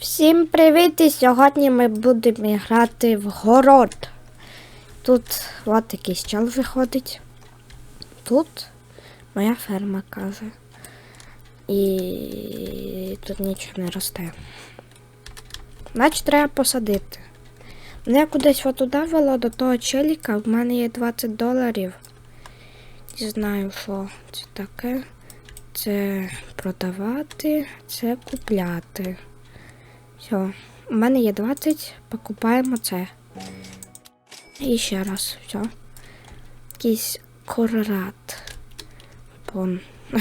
Всім привіт! І сьогодні ми будемо грати в город. Тут от якийсь чел виходить. Тут моя ферма каже. І тут нічого не росте. Значить, треба посадити. Мене кудись отуди вело до того челіка, в мене є 20 доларів. Не знаю, що це таке. Це продавати, це купляти. Все, у мене є 20, покупаємо це. І ще раз, все. Якийсь корорат. Пон.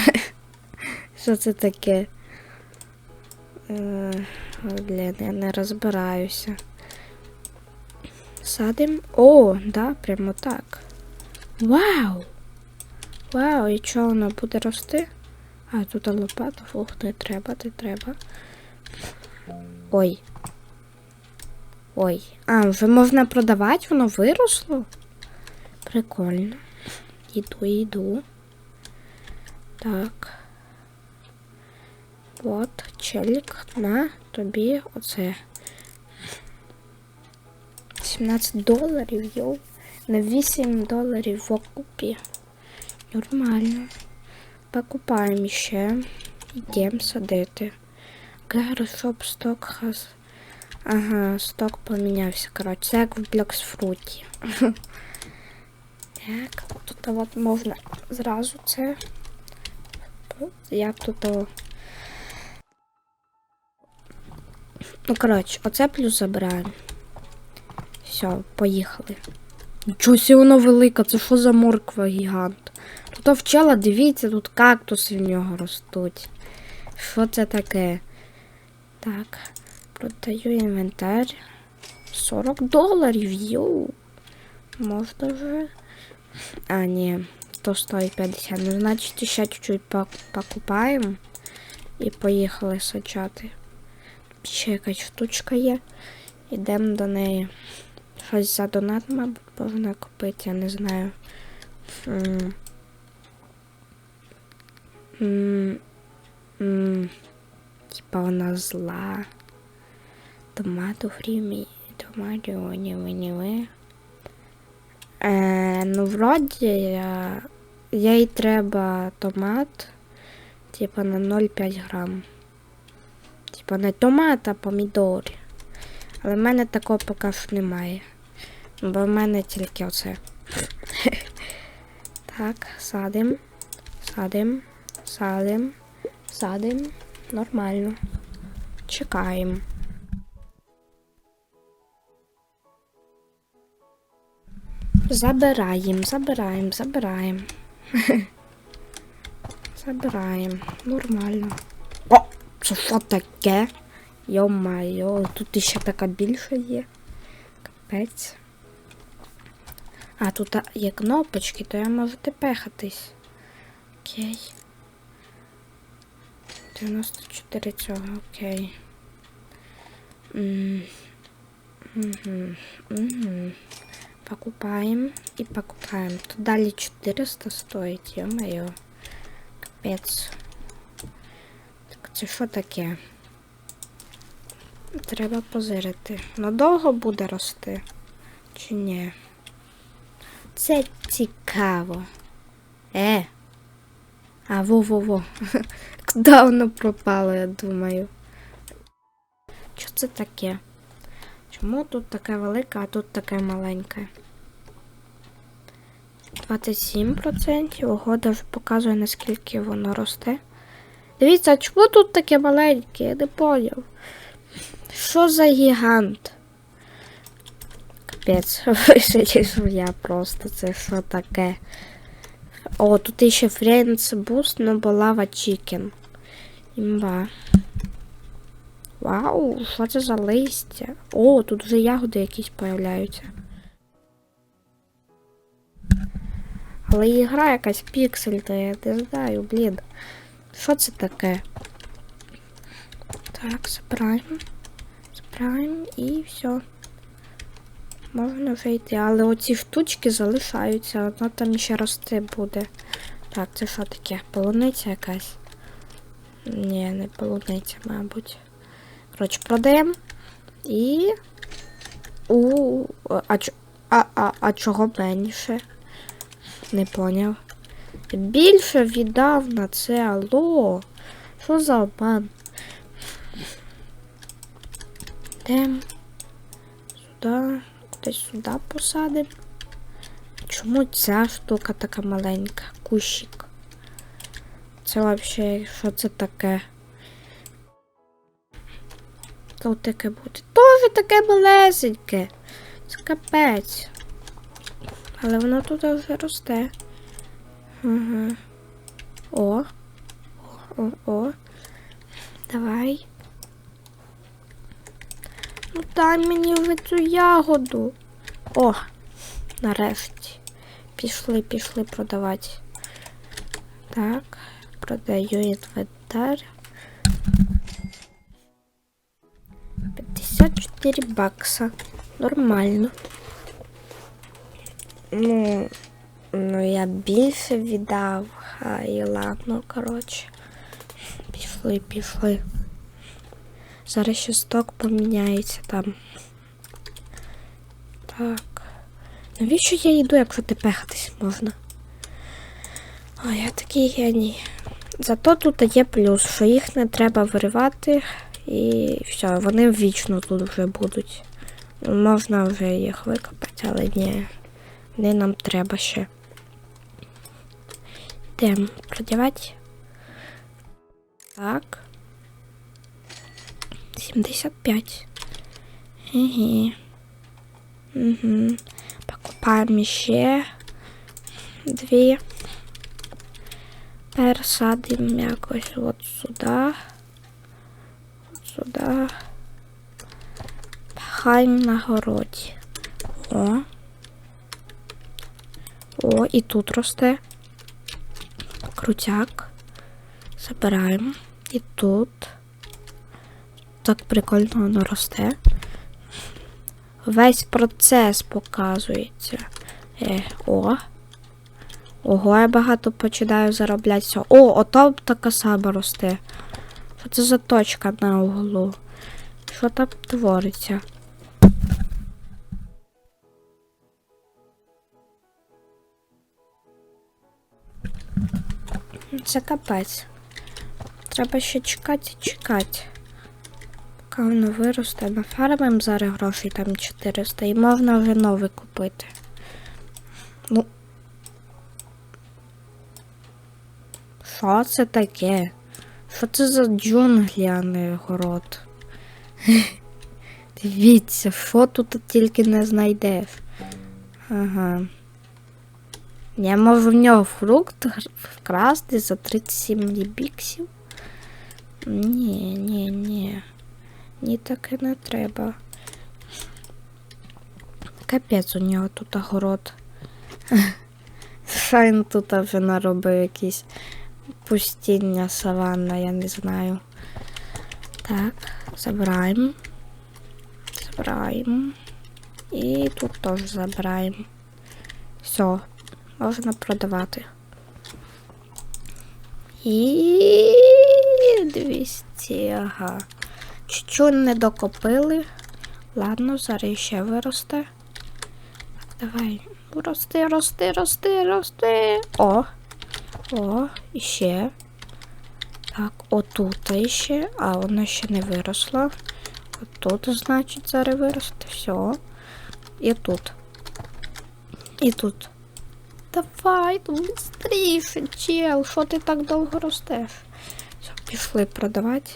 Що це таке? Е, Блін, я не розбираюся. Садим. О, да, прямо так. Вау! Вау, і чого воно буде рости? А, тут лопата, фух, не треба, не треба. Ой. Ой. А, вже можна продавати, воно виросло? Прикольно. Іду, іду. Так. От, челік, на тобі оце. 17 доларів, йоу. На 8 доларів в окупі. Нормально. Покупаємо ще. Йдемо садити. Гайрошоп сток хас. Ага, сток помінявся. Коротше, це як в Блоксфруті. Так, тут от можна зразу це. Як тут. Ну, коротше, оце плюс забираємо. Все, поїхали. Нічого сі воно велика, це що за морква гігант? Тут овчала, дивіться, тут кактуси в нього ростуть. Що це таке? Так, продаю інвентар. 40 доларів, йоу. Можна вже. А, ні, то стоїть 50. Ну, значить, ще чуть-чуть покупаємо. І поїхали саджати. Ще якась штучка є. Йдемо до неї. Щось за донат, мабуть, повинна купити, я не знаю. М. М. Типа вона зла. Томату фрімі. Томату вони виніли. Е, ну, вроді, я... їй треба томат. Типа на 0,5 грам. Типа не томат, а помідор. Але в мене такого поки що немає. Бо в мене тільки оце. так, садим. Садим. Садим. Садим. Нормально. Чекаємо. Забираємо, забираємо, забираємо. забираємо. Нормально. О, це що таке? Йо-майо, тут ще така більша є. Капець. А, тут є кнопочки, то я можу тепехатись. Окей. 94 цього, окей. Покупаємо і покупаємо. Тут далі 400 стоїть, йо-моє. Капець. Так це що таке? Треба позирити. Ну довго буде рости? Чи ні? Це цікаво. Е. А, во-во-во. Куди воно пропало, я думаю. Що це таке? Чому тут таке велике, а тут таке маленьке? 27%. Ого, даже показує, наскільки воно росте. Дивіться, а чому тут таке маленьке? Я не поняв. Що за гігант? Капець, вирішив я просто це що таке. О, тут іще Friends Boost, но Лава Chicken. Імба. Вау, що це за листя? О, тут вже ягоди якісь появляються. Але ігра якась піксель, то я не знаю, блін. Що це таке? Так, збираємо. Збираємо і все. Можна вже йти, але оці штучки залишаються, воно там ще рости буде. Так, це що таке? Полуниця якась? Ні, не полуниця, мабуть. Коротше, продаємо. І. У. А, чо- а, а, а чого менше? Не поняв. Більше віддав на це алло. Що за обман? Йдем. Сюди. Кудись сюди посадимо. Чому ця штука така маленька? Кущик. Це взагалі, що це таке? Тут таке буде. Тоже таке малесеньке. Це капець. Але воно тут вже росте. Ага. О, о, о. Давай. Ну дай мені вже цю ягоду. О, нарешті. Пішли, пішли продавати. Так, продаю інвентар. 54 бакса. Нормально. Ну, ну я більше віддав. А і ладно, коротше. Пішли, пішли. Зараз ще сток поміняється там. Так. Навіщо я йду, якщо тепехатись можна? О, я такий геній. Зато тут є плюс, що їх не треба виривати, і все, вони вічно тут вже будуть. Можна вже їх викопати, але ні. Не нам треба ще. Йдемо продавати. Так. 75. Угу. Угу. Покупаємо ще дві. Пересадимо якось от сюди. От сюди. Пхаємо на городі. О. О, і тут росте. Крутяк. Забираємо. І тут. Так прикольно воно росте. Весь процес показується. Е, о. Ого, я багато починаю заробляти. О, ото така сама росте. Що це за точка на углу? Що там твориться? Це капець. Треба ще чекати, чекати. Поки воно виросте. Нафармимо зараз грошей там 400 і можна вже новий купити. Ну. Що це таке? Що це за джунглі, а не город? Дивіться, що тут тільки не знайдеш. Ага. Я можу в нього фрукт вкрасти за 37 лібіксів. Ні, ні, ні. Ні, таке не треба. Капець у нього тут огород. Шайн тут вже наробив якісь пустіння саванна, я не знаю. Так, забираємо. Забираємо. І тут теж забираємо. Все, можна продавати. І 200, ага. Чуть-чуть не докопили. Ладно, зараз ще виросте. Давай. Рости, рости, рости, рости. О. О, і ще. Так, отут іще. А, вона ще не виросла. Отут, значить, зараз виросте. Все. І тут. І тут. Давай, ну быстріше, чел, що ти так довго ростеш? Все, пішли продавати.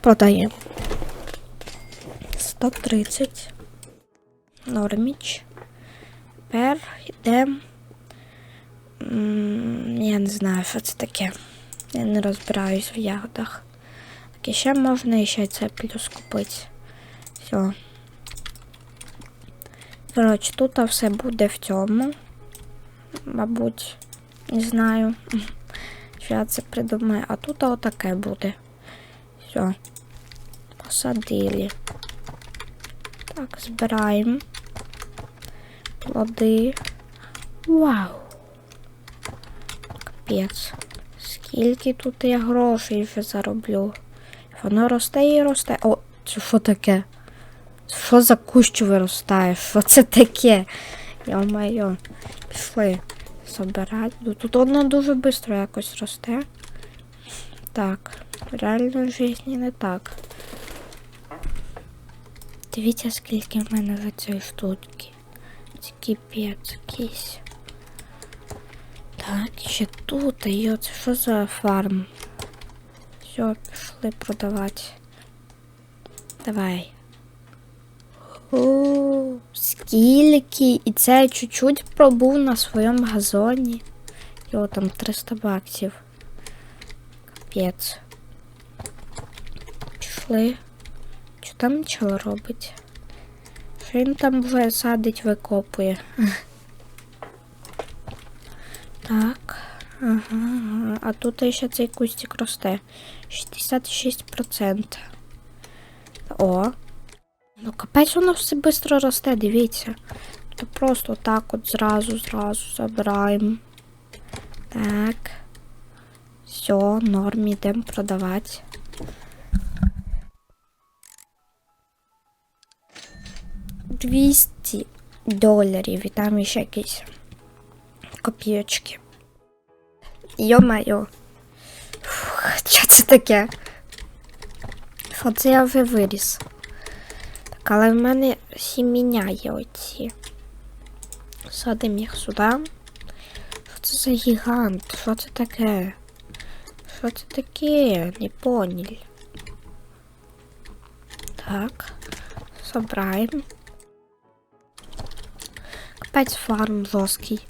Продаємо. 130. Норміч. Тепер йдемо. Я не знаю, що це таке. Я не розбираюсь в ягодах. Так, і ще можна і ще це плюс купити. Все. Коротше, тут все буде в цьому. Мабуть, не знаю. Що я це придумаю. А тут отаке буде. Все. Посадили. Так, збираємо. Плоди. Вау! Капець. Скільки тут я грошей вже зароблю. Воно росте і росте. О, це що таке? Що за кущ виростає? Що це таке? Йо-майо. Пішли собирати. Ну, Тут воно дуже швидко якось росте. Так, реально в житті не так. Дивіться, скільки в мене вже цієї штучки. Це кипець якийсь. Так, ще тут, йо, це що за фарм? Все, пішли продавати. Давай. О, скільки! І це чуть-чуть пробув на своєму газоні. Йо, там 300 баксів. Капець. Пішли. Що там нічого робить? Що він там вже садить, викопує? Так. Ага, ага. А тут ще цей кустик росте. 66%. О. Ну, капець воно все швидко росте, дивіться. То просто так от зразу, зразу забираємо. Так. Все, норм, йдемо продавати. Двісті доларів і там ще якісь копійочки. Йо-майо. Що це таке? Що це я вже виріс? Так, але в мене сім'я є оці. Садимо їх сюди. Що це за гігант? Що це таке? Що це таке? Не понял. Так. Собираємо. Капець фарм жорсткий.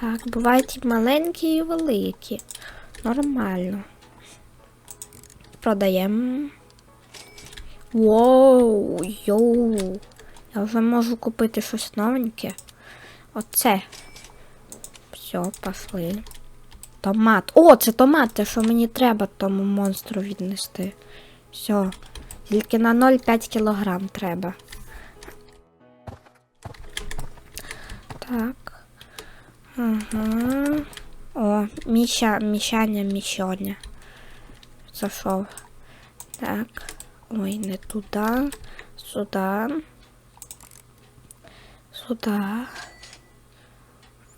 Так, бувають і маленькі, і великі. Нормально. Продаємо. Воу, йоу. Я вже можу купити щось новеньке. Оце. Все, пошли. Томат. О, це томат, те, що мені треба тому монстру віднести. Все. Тільки на 0,5 кілограм треба. Так. Ага. О, Міша, Мішаня, Мішоня. Зайшов. Так. Ой, не туди. Сюди. Сюди.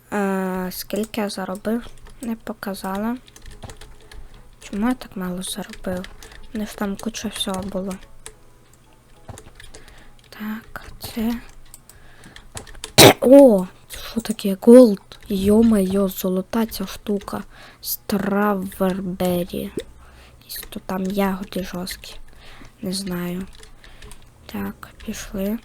А, скільки я заробив? Не показала. Чому я так мало заробив? У них там куча всього було. Так, це. О! Що таке? Голд. Йо-моє, золота ця штука. Стравербері. То там ягоди жорсткі. Не знаю. Так, пішли.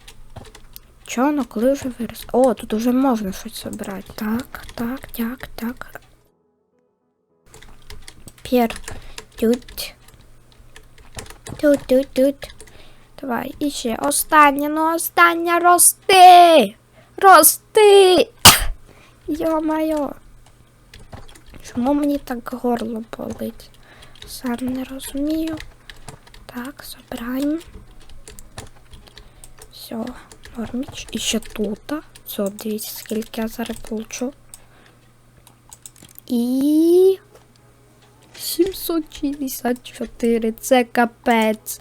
Коли вже вирос? О, тут вже можна щось забрати. Так, так, так, так. Пір. Тут. Тут, тут, тут. Давай, іще. Остання, ну остання рости! Рости! Йо-моє. Чому мені так горло болить? Сам не розумію. Так, забираємо. Все, норміч. І ще тут. Все, дивіться, скільки я зараз получу. І. 764, це капець.